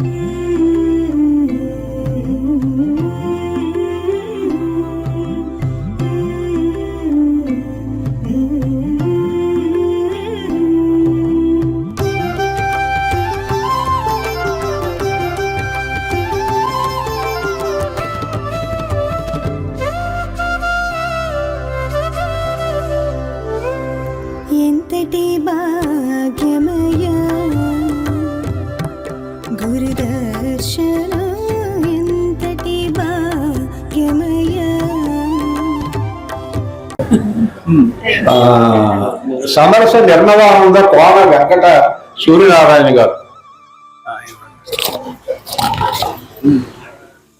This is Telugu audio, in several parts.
Mm-hmm. సమరస నిర్మలానంద కోన వెంకట సూర్యనారాయణ గారు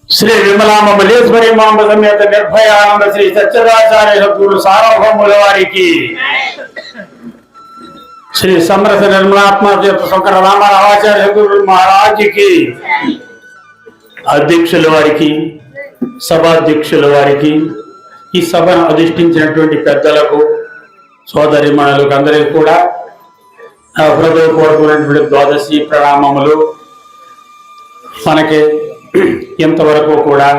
శ్రీ విమలామ మల్లేశ్వరి మాంబ సమేత నిర్భయానంద శ్రీ సత్యదాచార్య సద్గురు సార్వభౌముల వారికి శ్రీ సమరస నిర్మలాత్మ తీర్థ శంకర రామారావాచార్య సద్గురు మహారాజుకి అధ్యక్షుల వారికి సభాధ్యక్షుల వారికి ఈ సభను అధిష్ఠించినటువంటి పెద్దలకు సోదరిమణులకు అందరికీ కూడా హృదయపూర్వకమైనటువంటి ద్వాదశి ప్రణామములు. మనకి ఇంతవరకు కూడా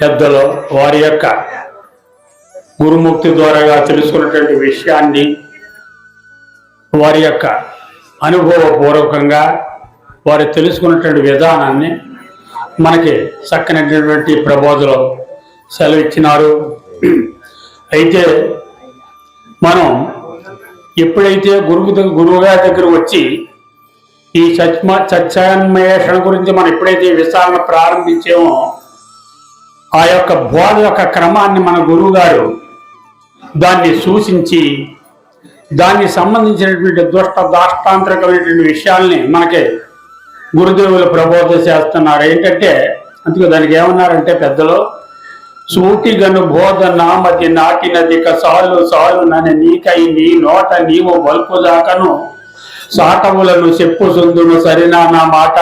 పెద్దలు వారి యొక్క గురుముక్తి ద్వారాగా తెలుసుకున్నటువంటి విషయాన్ని వారి యొక్క అనుభవపూర్వకంగా వారు తెలుసుకున్నటువంటి విధానాన్ని మనకి చక్కనటువంటి ప్రబోధలో సెలవిచ్చినారు. అయితే మనం ఎప్పుడైతే గురువు గురువుగారి దగ్గర వచ్చి ఈ సత్మ సత్యాన్వేషణ గురించి మనం ఎప్పుడైతే విచారణ ప్రారంభించామో ఆ యొక్క బోధ యొక్క క్రమాన్ని మన గురువుగారు దాన్ని సూచించి దానికి సంబంధించినటువంటి దుష్ట దాష్టాంతరికమైనటువంటి విషయాల్ని మనకి గురుదేవులు ప్రబోధ చేస్తున్నారు. ఏంటంటే అందుకే దానికి ఏమన్నారంటే పెద్దలు సూటిగను బోధన మధ్య నాటినదిక సాలు సాలు నన్ను నీకై నీ నోట నీవు బల్పు దాకను సాటవులను చెప్పు సుందును సరినా నా మాట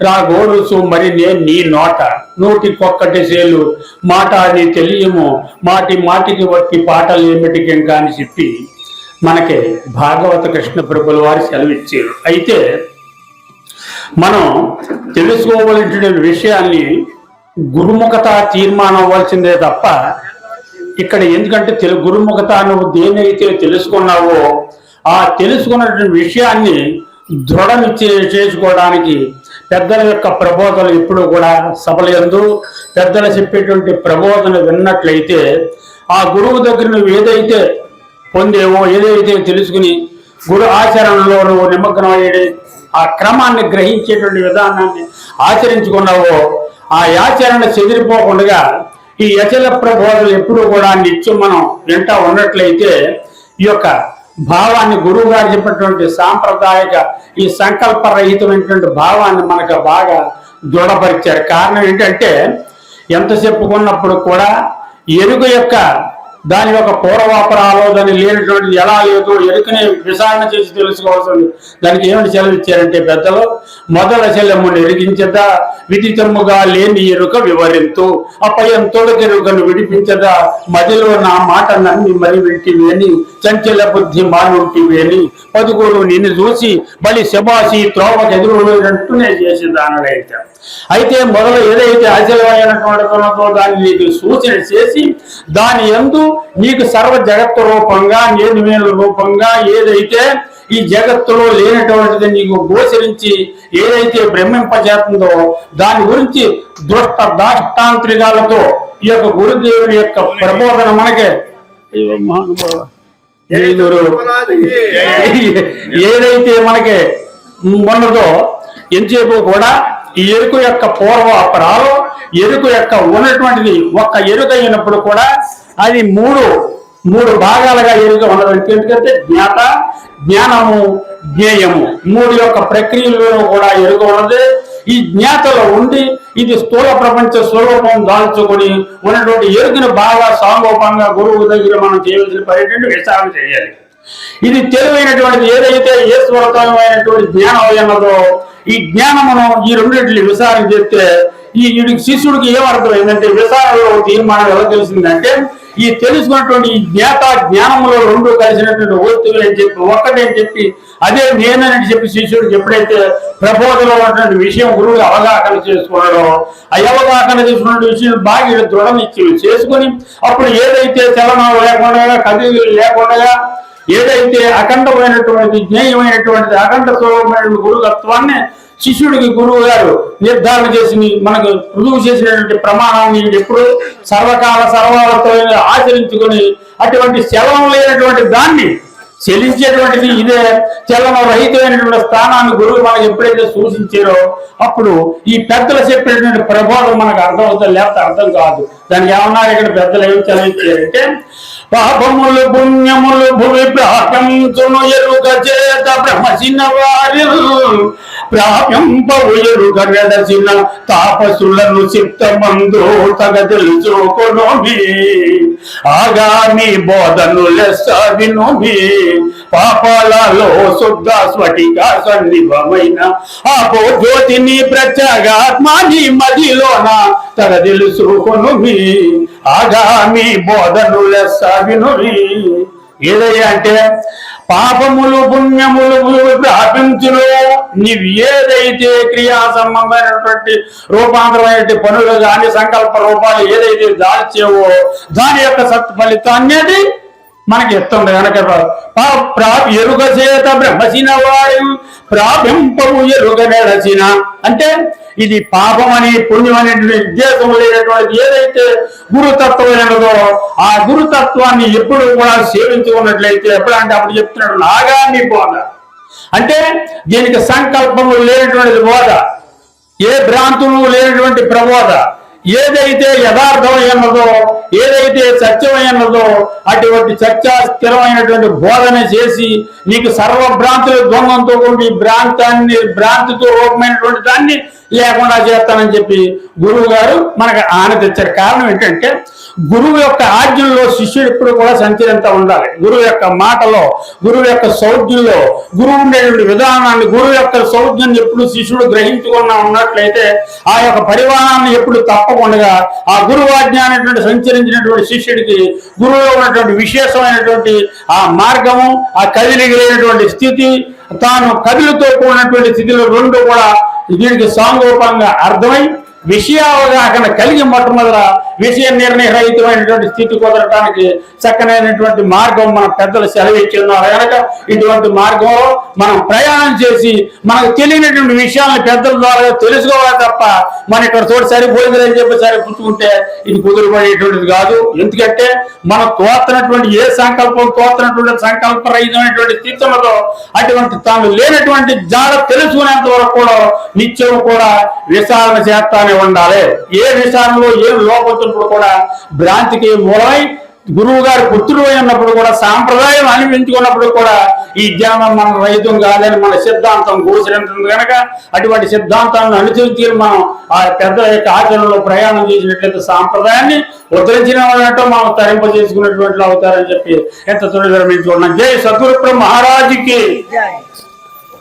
రా గోడుసు మరి నేను నీ నోట నూటికొక్కటి సేలు మాట అని తెలియము మాటి మాటికి వట్టి పాటలు ఏమిటికి అని చెప్పి మనకి భాగవత కృష్ణ ప్రభుల వారి సెలవిచ్చారు అయితే మనం తెలుసుకోవలసిన విషయాన్ని గురుముఖత తీర్మానం అవ్వాల్సిందే తప్ప ఇక్కడ ఎందుకంటే తెలు గురుముఖత నువ్వు దేనైతే తెలుసుకున్నావో ఆ తెలుసుకున్నటువంటి విషయాన్ని దృఢనిచ్చే చేసుకోవడానికి పెద్దల యొక్క ప్రబోధనలు ఎప్పుడు కూడా సభలందు పెద్దలు చెప్పేటువంటి ప్రబోధన విన్నట్లయితే ఆ గురువు దగ్గర నువ్వు ఏదైతే పొందేవో ఏదైతే తెలుసుకుని గురు ఆచరణలో నువ్వు నిమగ్నమయ్యే ఆ క్రమాన్ని గ్రహించేటువంటి విధానాన్ని ఆచరించుకున్నావో ఆ ఆచరణ చెదిరిపోకుండా ఈ యచల ప్రబోధలు ఎప్పుడూ కూడా నిత్యం మనం వింటా ఉన్నట్లయితే ఈ యొక్క భావాన్ని గురువు గారు చెప్పినటువంటి సాంప్రదాయక ఈ సంకల్పరహితమైనటువంటి భావాన్ని మనకు బాగా దృఢపరిచారు. కారణం ఏంటంటే ఎంత చెప్పుకున్నప్పుడు కూడా ఎరుగు యొక్క దాని యొక్క పూర్వాపరాలు దాని లేనటువంటిది ఎలా లేదో ఎరుకనే విచారణ చేసి తెలుసుకోవాల్సింది దానికి ఏమిటి సెలవిచ్చారంటే పెద్దలు మొదల చెల్లెమ్ముని ఎరిగించద విదితముగా లేని ఎరుక వివరింతు అపయం తొడగెరుకను విడిపించద మదిలో నా మాట నమ్మి మరి వింటివేని చంచల బుద్ధి మానుంటివేని పదుగురు నిన్ను చూసి బలి శబాసి త్రోవకు ఎదురుంటూనే చేసి దానడైతే అయితే మొదలు ఏదైతే ఆచరణమైనటువంటి దాన్ని నీకు సూచన చేసి దాని ఎందు నీకు సర్వ జగత్తు రూపంగా నేను వేల రూపంగా ఏదైతే ఈ జగత్తులో లేనటువంటిది నీకు గోచరించి ఏదైతే బ్రహ్మింపజేస్తుందో దాని గురించి దుష్ట దాష్టాంత్రికాలతో ఈ యొక్క గురుదేవుని యొక్క ప్రబోధన మనకే. ఏదైతే మనకి ఉన్నదో ఎంతసేపు కూడా ఈ ఎరుకు యొక్క పూర్వ అపరాలు ఎరుకు యొక్క ఉన్నటువంటిది ఒక్క ఎరుక అయినప్పుడు కూడా అది మూడు మూడు భాగాలుగా ఎరుక ఉండదు ఎందుకంటే జ్ఞాత జ్ఞానము జ్ఞేయము. మూడు యొక్క ప్రక్రియలు కూడా ఎరుక ఉన్నది? ఈ జ్ఞాతలో ఉండి ఇది స్థూల ప్రపంచ స్వరూపం దాల్చుకొని ఉన్నటువంటి ఎరుగును బాగా సాంగోపంగా గురువు దగ్గర మనం చేయవలసిన పర్యటన విచారణ చేయాలి. ఇది తెలివైనటువంటి ఏదైతే ఈశ్వరతమైనటువంటి జ్ఞానం ఉన్నదో ఈ జ్ఞానమును ఈ రెండింటిని విచారణ చేస్తే ఈ వీడికి శిష్యుడికి ఏమర్థమైందంటే విచారణలో తీర్మానం ఎలా తెలిసిందంటే ఈ తెలుసుకున్నటువంటి జ్ఞాత జ్ఞానములో రెండు కలిసినటువంటి వస్తువులు అని చెప్పి ఒక్కటే చెప్పి అదే నేనని చెప్పి శిష్యుడు ఎప్పుడైతే ప్రబోధలో ఉన్నటువంటి విషయం గురువు అవగాహన చేసుకున్నాడో ఆ అవగాహన చేసుకున్న విషయం బాగా దృఢ నిశ్చయం చేసుకుని అప్పుడు ఏదైతే చలనం లేకుండా కదిలి లేకుండా ఏదైతే అఖండమైనటువంటి జ్ఞేయమైనటువంటి అఖండ స్వరూపమైన గురుతత్వాన్ని శిష్యుడికి గురువు గారు నిర్ధారణ చేసి మనకు రుజువు చేసినటువంటి ప్రమాణాన్ని ఎప్పుడు సర్వకాల సర్వాలతో ఆచరించుకొని అటువంటి శవం లేనటువంటి దాన్ని చెలించేటువంటిది ఇదే. చలన రహితమైనటువంటి స్థానాన్ని గురువు మనకు ఎప్పుడైతే సూచించారో అప్పుడు ఈ పెద్దలు చెప్పేటువంటి ప్రబోధం మనకు అర్థం అవుతుంది లేకపోతే అర్థం కాదు. దానికి ఏమన్నారు ఇక్కడ పెద్దలు ఏమి చదివించారంటే పాపములు పుణ్యములు భూమి ప్రాప్యంతును ఎరుక చేత భ్రమసిన వారి ప్రాప్యంపవు ఎరుక వెదసిన తాపసులను చిత్తమందు తగ తెలుసుకోనోమి ఆగామి బోధను లెస్స వినుమి. పాపాలలో శుద్ధ స్ఫటిక సన్నిభమైన ఆ జ్యోతిని ప్రత్యేగాత్మాని మదిలోన తన తెలుసుకొనుమి ఆగామి బోధను లెస్స ఏదయ్యా అంటే పాపములు పుణ్యములు వ్యాపించును నీవు ఏదైతే క్రియా సంబంధమైనటువంటి రూపాంతరమైనటువంటి పనులు కానీ సంకల్ప రూపాలు ఏదైతే దాల్చేవో దాని యొక్క సత్ ఫలితాన్ని మనకి ఇస్తుంది కనుక ప్రాప్ ఎరుక చేత బ్రహ్మసిన వారి ప్రాపింపము ఎరుక నెడచిన. అంటే ఇది పాపమని పుణ్యం అనేటువంటి ఉద్దేశం లేనటువంటి ఏదైతే గురుతత్వమైనదో ఆ గురుతత్వాన్ని ఎప్పుడు కూడా సేవించుకున్నట్లయితే ఎప్పుడంటే అప్పుడు చెప్తున్నాడు నాగాన్ని బోధ. అంటే దీనికి సంకల్పము లేనటువంటి బోధ. ఏ భ్రాంతులు లేనటువంటి ప్రబోధ. ఏదైతే యథార్థమైనదో ఏదైతే సత్యమైనదో అటువంటి సత్య స్థిరమైనటువంటి బోధన చేసి నీకు సర్వభ్రాంతుల ద్వంద్వంతో కూడి భ్రాంతాన్ని భ్రాంతితో రూపమైనటువంటి దాన్ని లేకుండా చేస్తానని చెప్పి గురువు గారు మనకు ఆన తెచ్చారు. కారణం ఏంటంటే గురువు యొక్క ఆజ్ఞల్లో శిష్యుడు ఎప్పుడు కూడా సంచరింత ఉండాలి. గురువు యొక్క మాటలో గురువు యొక్క సౌజ్ఞంలో గురువు ఉండేటువంటి విధానాన్ని గురువు యొక్క సౌజ్ఞాన్ని ఎప్పుడు శిష్యుడు గ్రహించుకున్నా ఉన్నట్లయితే ఆ యొక్క పరిమాణాన్ని ఎప్పుడు తప్పకుండా ఆ గురువు ఆజ్ఞ అనేటువంటి సంచరించినటువంటి శిష్యుడికి గురువులో ఉన్నటువంటి విశేషమైనటువంటి ఆ మార్గము ఆ కదిలిగలిగినటువంటి స్థితి తాను కదులుతో కూడినటువంటి స్థితిలో రెండు కూడా వీడికి సాంగోపంగా అర్థమై విషయావగాహన కలిగి మొట్టమొదట విషయ నిర్ణయరహితమైనటువంటి స్థితి కుదరటానికి చక్కనైనటువంటి మార్గం మన పెద్దలు సెలవిచ్చున్నారు కనుక ఇటువంటి మార్గంలో మనం ప్రయాణం చేసి మనకు తెలియనటువంటి విషయాలను పెద్దల ద్వారా తెలుసుకోవాలి తప్ప మన ఇక్కడ తోటి సరిపోయింది అని చెప్పి సరిపుచ్చుకుంటే ఇది కుదురుపడేటువంటిది కాదు. ఎందుకంటే మనం తోస్తున్నటువంటి ఏ సంకల్పం తోస్తున్నటువంటి సంకల్పరహితమైనటువంటి స్థితులతో అటువంటి తాను లేనటువంటి జాడ తెలుసుకునేంత వరకు కూడా నిత్యం కూడా విచారణ చేస్తాను ఉండాలి. ఏ విషయంలో ఏం లోపొచ్చినప్పుడు కూడా భ్రాంతికి మూలమై గురువు గారి పుత్రుడు అయినప్పుడు కూడా సాంప్రదాయం అనిపించుకున్నప్పుడు కూడా ఈ జ్ఞానం మన రైతం కాదని మన సిద్ధాంతం గోచరించింది కనుక అటువంటి సిద్ధాంతాలను అనుసరించి మనం ఆ పెద్ద యొక్క ఆచరణలో ప్రయాణం చేసినట్లయితే సాంప్రదాయాన్ని ఉద్ధరించిన వాళ్ళంటూ మనం తరింప చేసుకున్నటువంటి అవుతారని చెప్పి ఎంత తొలి విరమించుకున్నాం జై సద్గురు మహారాజుకి జై.